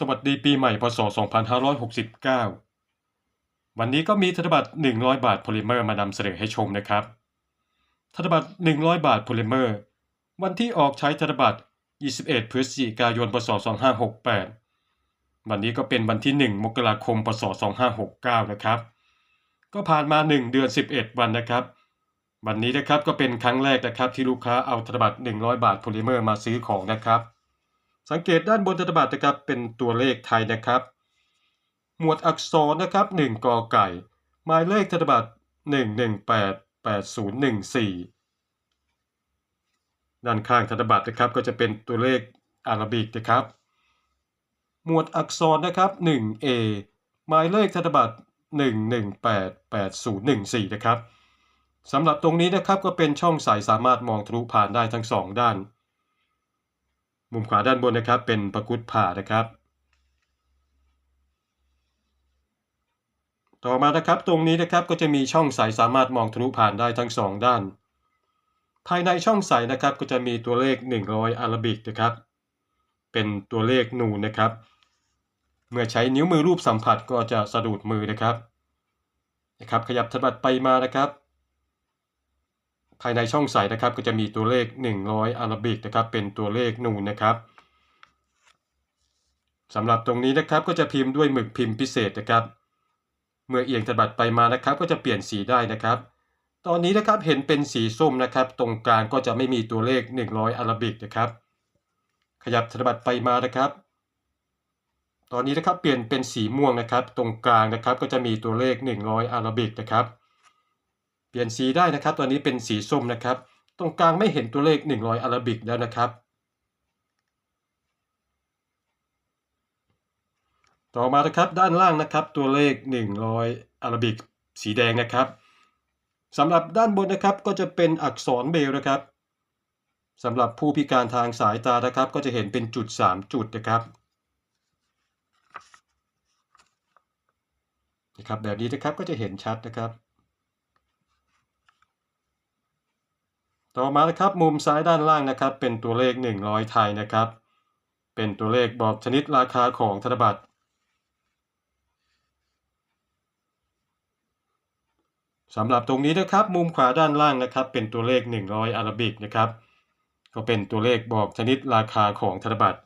สวัสดีปีใหม่พศ 2569 วันนี้ก็มีธนบัตร 100 บาทโพลิเมอร์มานำเสนอให้ชมนะครับ ธนบัตร 100 บาทโพลิเมอร์ วันที่ออกใช้ธนบัตร 21 พฤศจิกายน พศ 2568 วันนี้ก็เป็นวันที่ 1 มกราคม พศ 2569 นะครับ ก็ผ่านมา 1 เดือน 11 วันนะครับ วันนี้นะครับก็เป็นครั้งแรกนะครับที่ลูกค้าเอาธนบัตร 100 บาทโพลิเมอร์มาซื้อของนะครับ สังเกตด้านบนธนบัตรนะครับเป็นตัวเลขไทยนะครับ หมวดอักษรนะครับ1กอไก่ หมายเลขธนบัตร118 8014 ด้านข้างธนบัตรนะครับก็จะเป็นตัวเลขอาราบิกนะครับ หมวดอักษรนะครับ 1A หมายเลขธนบัตร118 8014 นะครับสำหรับตรงนี้นะครับก็เป็นช่องใสสามารถมองทะลุผ่านได้ทั้งสองด้าน มุมขวาด้านบนนะครับ เป็นประกุดผ่านะครับ ต่อมานะครับตรงนี้นะครับก็จะมีช่องใสสามารถมองทะลุผ่านได้ทั้งสองด้าน ภายในช่องใสนะครับก็จะมีตัวเลข 100อารบิกนะครับ เป็นตัวเลขนูนนะครับ เมื่อใช้นิ้วมือรูปสัมผัสก็จะสะดุดมือนะครับนะครับ ขยับธนบัตรไปมานะครับ ภายในช่องใส่นะครับก็จะมีตัวเลข 100อาราบิกนะครับเป็นตัวเลขนูนนะครับสำหรับตรงนี้นะครับก็จะพิมพ์ด้วยหมึกพิมพ์พิเศษนะครับ เมื่อเอียงธนบัตรไปมานะครับ ก็จะเปลี่ยนสีได้นะครับ ตอนนี้นะครับเห็นเป็นสีส้มนะครับ ตรงกลางก็จะไม่มีตัวเลข 100อาราบิกนะครับ ขยับธนบัตรไปมานะครับ ตอนนี้นะครับเปลี่ยนเป็นสีม่วงนะครับ ตรงกลางนะครับก็จะมีตัวเลข 100อาราบิกนะครับ ลี่ยนสีได้นะครับ ตอนนี้เป็นสีส้มนะครับ ตรงกลางไม่เห็นตัวเลข 100อาราบิกแล้วนะครับ ต่อมานะครับด้านล่างนะครับ ตัวเลข 100อาราบิกสีแดงนะครับสำหรับด้านบนนะครับก็จะเป็นอักษรเบลนะครับสำหรับผู้พิการทางสายตานะครับ ก็จะเห็นเป็นจุด 3 จุดนะครับนะครับแบบนี้นะครับก็จะเห็นชัดนะครับ ต่อมานะครับมุมซ้ายด้านล่างนะครับ เป็นตัวเลข 100 ไทยนะครับ เป็นตัวเลขบอกชนิดราคาของธนบัตรสำหรับตรงนี้นะครับมุมขวาด้านล่างนะครับ เป็นตัวเลข 100 อาราบิกนะครับ ก็เป็นตัวเลขบอกชนิดราคาของธนบัตร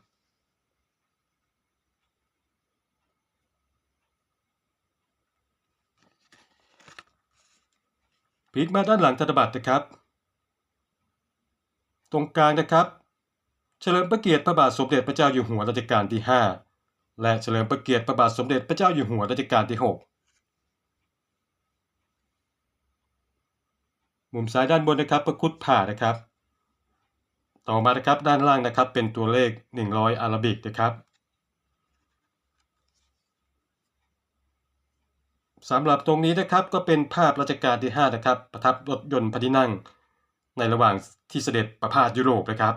พลิกมาด้านหลังธนบัตรนะครับ ตรงกลางนะครับ เฉลิมพระเกียรติพระบาทสมเด็จพระเจ้าอยู่หัวรัชกาลที่ 5 และเฉลิมพระเกียรติพระบาทสมเด็จพระเจ้าอยู่หัวรัชกาลที่ 6 มุมซ้ายด้านบนนะครับประคุดผ่านะครับ ต่อมานะครับด้านล่างนะครับเป็นตัวเลข 100 อาราบิกนะครับสำหรับตรงนี้นะครับก็เป็นภาพรัชกาลที่ 5 นะครับ ประทับรถยนต์พระที่นั่ง ในระหว่างที่เสด็จประพาสยุโรปนะครับ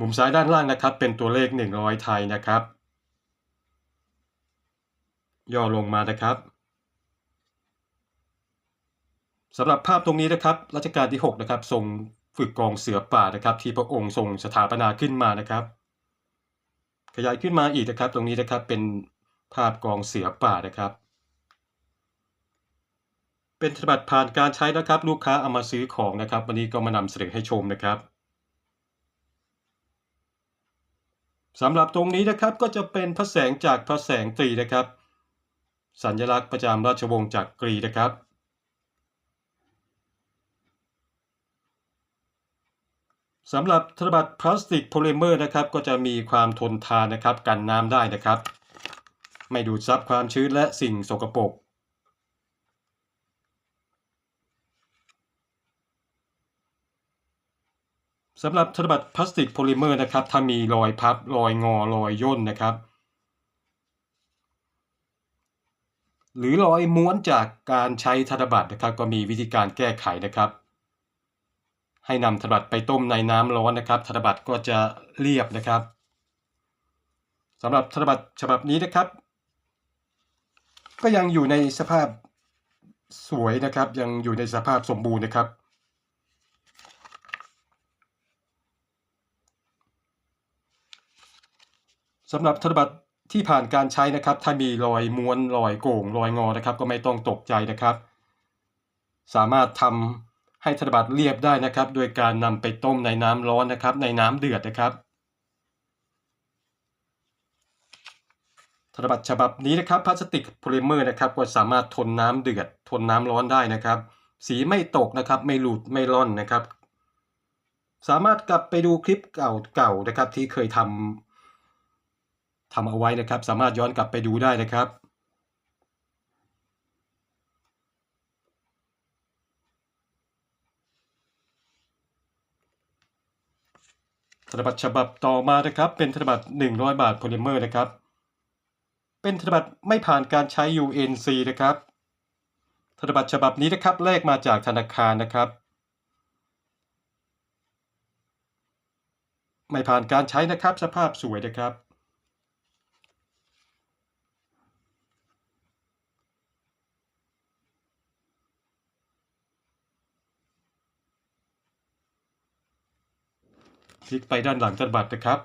มุมซ้ายด้านล่างนะครับ เป็นตัวเลข 100 ไทยนะครับ ย่อลงมานะครับสำหรับภาพตรงนี้นะครับรัชกาลที่ 6 นะครับทรงฝึกกองเสือป่านะครับ ที่พระองค์ทรงสถาปนาขึ้นมานะครับ ขยายขึ้นมาอีกนะครับ ตรงนี้นะครับเป็นภาพกองเสือป่านะครับ เป็นธนบัตรผ่านการใช้นะครับ ลูกค้าเอามาซื้อของนะครับ วันนี้ก็มานำเสนอให้ชมนะครับสำหรับตรงนี้นะครับก็จะเป็นพระแสงจากพระแสงตรีนะครับ สัญลักษณ์ประจำราชวงศ์จักกรีนะครับสำหรับธนบัตรพลาสติกโพลิเมอร์นะครับก็จะมีความทนทานนะครับกันน้ำได้นะครับ ไม่ดูดซับความชื้นและสิ่งสกปรก สำหรับธนบัตรพลาสติกโพลิเมอร์นะครับ ถ้ามีรอยพับ รอยงอ รอยย่นนะครับ หรือรอยม้วนจากการใช้ธนบัตรนะครับ ก็มีวิธีการแก้ไขนะครับ ให้นำธนบัตรไปต้มในน้ำร้อนนะครับ ธนบัตรก็จะเรียบนะครับสำหรับธนบัตรฉบับนี้นะครับ ก็ยังอยู่ในสภาพสวยนะครับ ยังอยู่ในสภาพสมบูรณ์นะครับ สำหรับธนบัตรที่ผ่านการใช้นะครับ ถ้ามีรอยม้วนรอยโก่งรอยงอนะครับ ก็ไม่ต้องตกใจนะครับ สามารถทำให้ธนบัตรเรียบได้นะครับ โดยการนำไปต้มในน้ำร้อนนะครับ ในน้ำเดือดนะครับ ธนบัตรฉบับนี้นะครับพลาสติกโพลิเมอร์นะครับ ก็สามารถทนน้ำเดือด ทนน้ำร้อนได้นะครับ สีไม่ตกนะครับ ไม่หลุดไม่ร่อนนะครับ สามารถกลับไปดูคลิปเก่าๆนะครับ ที่เคยทำ ทำเอาไว้นะครับ สามารถย้อนกลับไปดูได้นะครับธนบัตรฉบับต่อมานะครับ เป็นธนบัตร100 บาทโพลิเมอร์นะครับ เป็นธนบัตรไม่ผ่านการใช้ UNC นะครับธนบัตรฉบับนี้นะครับแลกมาจากธนาคารนะครับ ไม่ผ่านการใช้นะครับ สภาพสวยนะครับ ลิกไปด้านหลังธนบัตรนะครับ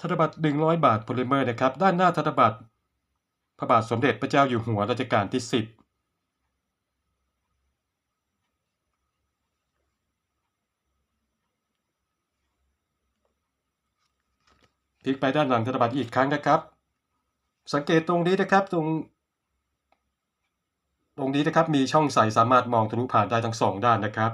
ธนบัตร 100 บาทโพลิเมอร์นะครับ ด้านหน้าธนบัตร พระบาทสมเด็จพระเจ้าอยู่หัวรัชกาลที่ 10 พลิกไปด้านหลังธนบัตรอีกครั้งนะครับ สังเกตตรงนี้นะครับตรง ตรงนี้นะครับมีช่องใสสามารถมองทะลุผ่านได้ทั้งสองด้านนะครับ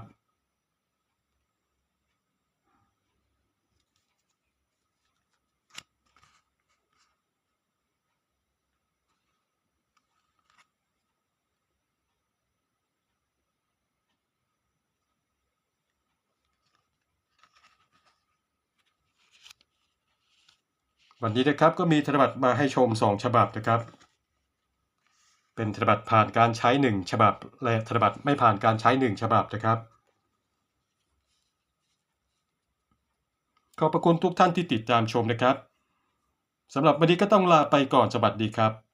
วันนี้นะครับก็มีธนบัตรมาให้ชม 2 ฉบับนะครับ เป็นธนบัตรผ่านการใช้ 1 ฉบับ และธนบัตรไม่ผ่านการใช้ 1 ฉบับนะครับขอบพระคุณทุกท่านที่ติดตามชมนะครับสำหรับวันนี้ก็ต้องลาไปก่อนสวัสดีครับ